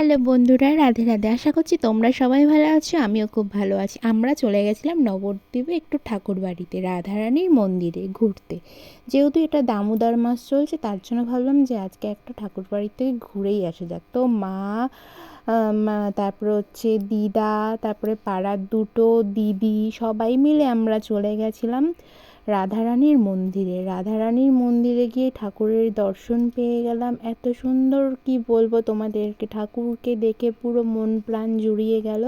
Hello বন্ধুরা, রাধে রাধে। আশা করছি তোমরা সবাই ভালো আছো, আমিও খুব ভালো আছি। আমরা চলে গেছিলাম নবদ্বীপে একটু ঠাকুর বাড়িতে, রাধারানীর মন্দিরে ঘুরতে। যেহেতু এটা দামোদর মাস চলছে, তার জন্য ভাবলাম যে আজকে একটা ঠাকুর বাড়ি থেকে ঘুরেই আসা যাক। তো মা, তারপরে হচ্ছে দিদা, তারপরে পাড়ার দুটো দিদি, সবাই মিলে আমরা চলে গেছিলাম। রাধারানীর মন্দিরে। রাধারানীর মন্দিরে গিয়ে ঠাকুরের দর্শন পেয়ে গেলাম। এত সুন্দর কি বলব তোমাদেরকে? ঠাকুরকে দেখে পুরো মন প্রাণ জুড়িয়ে গেল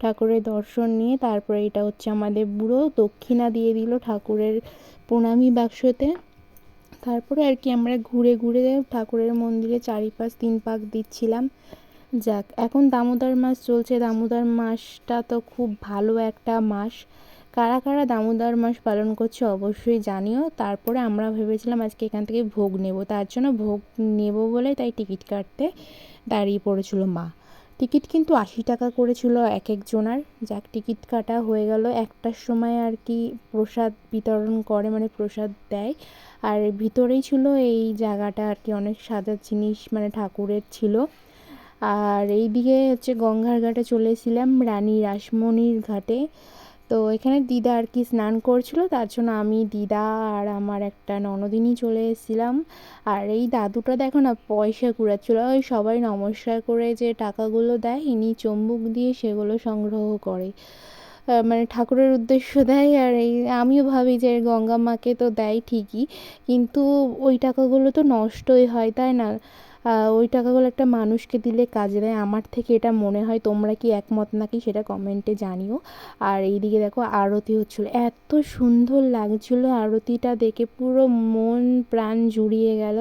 ঠাকুরের দর্শন নিয়ে। তারপরে এটা হচ্ছে আমাদের বুড়ো দক্ষিণা দিয়ে দিল ঠাকুরের প্রণামী বাক্সতে। তারপরে আর কি আমরা ঘুরে ঘুরে ঠাকুরের মন্দিরে চারিপাশ তিন পাক দিচ্ছিলাম। যাক, এখন দামোদর মাস চলছে। দামোদর মাসটা তো খুব ভালো একটা মাস। কারা কারা দামোদর মাস পালন করছে অবশ্যই জানিও। তারপরে আমরা ভেবেছিলাম আজকে এখান থেকে ভোগ নেব। তার জন্য ভোগ নেব বলে তাই টিকিট কাটতে দাঁড়িয়ে পড়েছিল মা। টিকিট কিন্তু আশি টাকা করেছিল এক একজনার। যাক, টিকিট কাটা হয়ে গেল। একটার সময় আর কি প্রসাদ বিতরণ করে মানে প্রসাদ দেয়। আর ভিতরেই ছিল এই জায়গাটা আর কি, অনেক সাজার জিনিস মানে ঠাকুরের ছিল। আর এই দিকে হচ্ছে গঙ্গার ঘাটে চলেছিলাম রানী রাসমণির ঘাটে। তো এখানে দিদা আর কি স্নান করছিল, তার জন্য আমি, দিদা আর আমার একটা ননদিনী চলে এসেছিলাম। আর এই দাদুটা দেখো না পয়সা কুড়াচ্ছিল, ওই সবাই নমস্কার করে যে টাকাগুলো দেয়, ইনি চম্বুক দিয়ে সেগুলো সংগ্রহ করে। মানে ঠাকুরের উদ্দেশ্য দেয় আর এই, আমিও ভাবি যে গঙ্গা মাকে তো দেয় ঠিকই, কিন্তু ওই টাকাগুলো তো নষ্টই হয়, তাই না? ওই টাকাগুলো একটা মানুষকে দিলে কাজে দেয়। আমার থেকে এটা মনে হয়, তোমরা কি একমত নাকি সেটা কমেন্টে জানিও। আর এইদিকে দেখো, আরতি হচ্ছিল। এত সুন্দর লাগছিল আরতিটা দেখে, পুরো মন প্রাণ জুড়িয়ে গেল।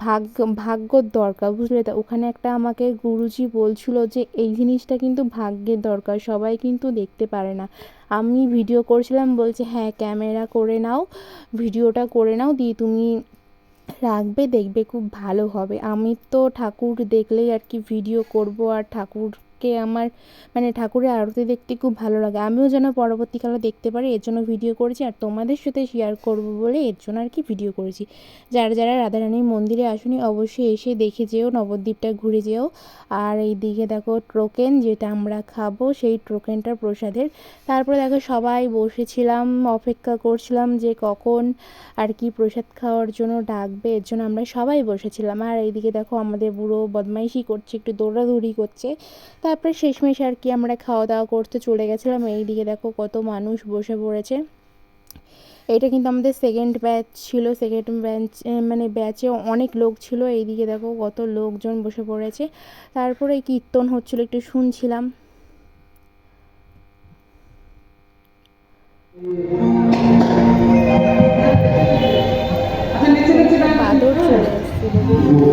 ভাগ্য ভাগ্যর দরকার, বুঝলে? তো ওখানে একটা আমাকে গুরুজি বলছিল যে, এই জিনিসটা কিন্তু ভাগ্যের দরকার, সবাই কিন্তু দেখতে পারে না। আমি ভিডিও করছিলাম, বলছে হ্যাঁ ক্যামেরা করে নাও ভিডিওটা করে নাও, দিয়ে তুমি রাখবে, দেখবে খুব ভালো হবে। আমি তো ঠাকুর দেখলেই আর কি ভিডিও করব আর ঠাকুর ঠাকুরকে আমার মানে ঠাকুরের আরতি দেখতে খুব ভালো লাগে। আমিও যেন পরবর্তীকালে দেখতে পারি, এর জন্য ভিডিও করেছি আর তোমাদের সাথে শেয়ার করব বলে এর জন্য আর কি ভিডিও করেছি। যারা যারা রাধারানীর মন্দিরে আসুনি, অবশ্যই এসে দেখে যেও, নবদ্বীপটা ঘুরে যেও। আর এই দিকে দেখো টোকেন, যেটা আমরা খাব, সেই টোকেনটার প্রসাদের। তারপরে দেখো সবাই বসেছিলাম, অপেক্ষা করছিলাম যে কখন আর কি প্রসাদ খাওয়ার জন্য ডাকবে, এর জন্য আমরা সবাই বসেছিলাম। আর এইদিকে দেখো আমাদের বুড়ো বদমাইশি করছে, একটু দৌড়াদৌড়ি করছে। তারপরে শেষমেশ আর কি আমরা খাওয়া দাওয়া করতে চলে গেছিলাম। এই দিকে দেখো কত মানুষ বসে পড়েছে। এটা কিন্তু আমাদের সেকেন্ড ব্যাচ ছিল। সেকেন্ড ব্যাচ মানে ব্যাচে অনেক লোক ছিল। এইদিকে দেখো কত লোকজন বসে পড়েছে। তারপরে কীর্তন হচ্ছিল একটু শুনছিলাম।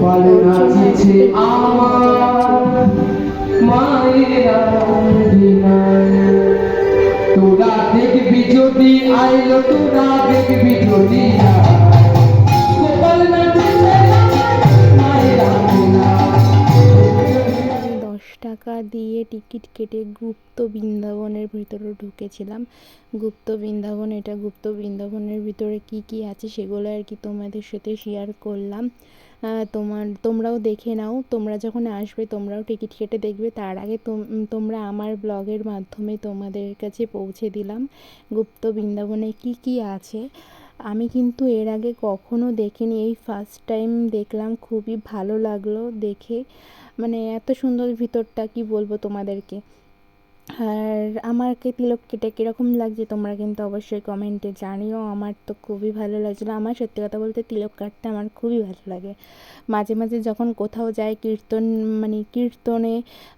বাদর চলে এসেছিল তোরা দেখবি যদি আইলো তোরা দেখবি যদি টাকা দিয়ে টিকিট কেটে গুপ্ত বৃন্দাবনের ভিতরে ঢুকেছিলাম। গুপ্ত বৃন্দাবন, এটা গুপ্ত বৃন্দাবনের ভিতরে কি কি আছে সেগুলো আর কি তোমাদের সাথে শেয়ার করলাম। তোমার, তোমরাও দেখে নাও। তোমরা যখন আসবে, তোমরাও টিকিট কেটে দেখবে। তার আগে তোমরা আমার ব্লগের মাধ্যমে তোমাদের কাছে পৌঁছে দিলাম গুপ্ত বৃন্দাবনে কি কি আছে। আমি কিন্তু এর আগে কখনো দেখিনি। এই ফার্স্ট টাইম দেখলাম, খুবই ভালো লাগল দেখে। মানে এত সুন্দর ভিতরটা, কি বলব তোমাদেরকে? আর আমাকে তিলক কেটে কীরকম লাগছে তোমরা কিন্তু অবশ্যই কমেন্টে জানিও। আমার তো খুবই ভালো লাগছিল। আমার সত্যি কথা বলতে তিলক কাটতে আমার খুবই ভালো লাগে। মাঝে মাঝে যখন কোথাও যাই কীর্তন মানে কীর্তনে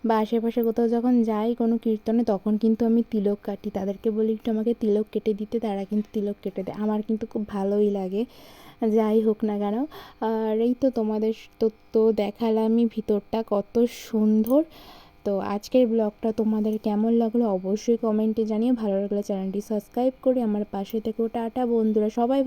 বা আশেপাশে কোথাও যখন যাই কোনো কীর্তনে তখন কিন্তু আমি তিলক কাটি। তাদেরকে বলি একটু আমাকে তিলক কেটে দিতে, তারা কিন্তু তিলক কেটে দেয়। আমার কিন্তু খুব ভালোই লাগে। যাই হোক না কেন। আর এই তো তোমাদের তো তো দেখালামই ভিতরটা কত সুন্দর। তো আজকের ব্লগটা তোমাদের কেমন লাগল অবশ্যই কমেন্টে জানিয়ে ভালো লাগলে চ্যানেলটি সাবস্ক্রাইব করে আমার পাশে থেকেও টাটা বন্ধুরা, সবাই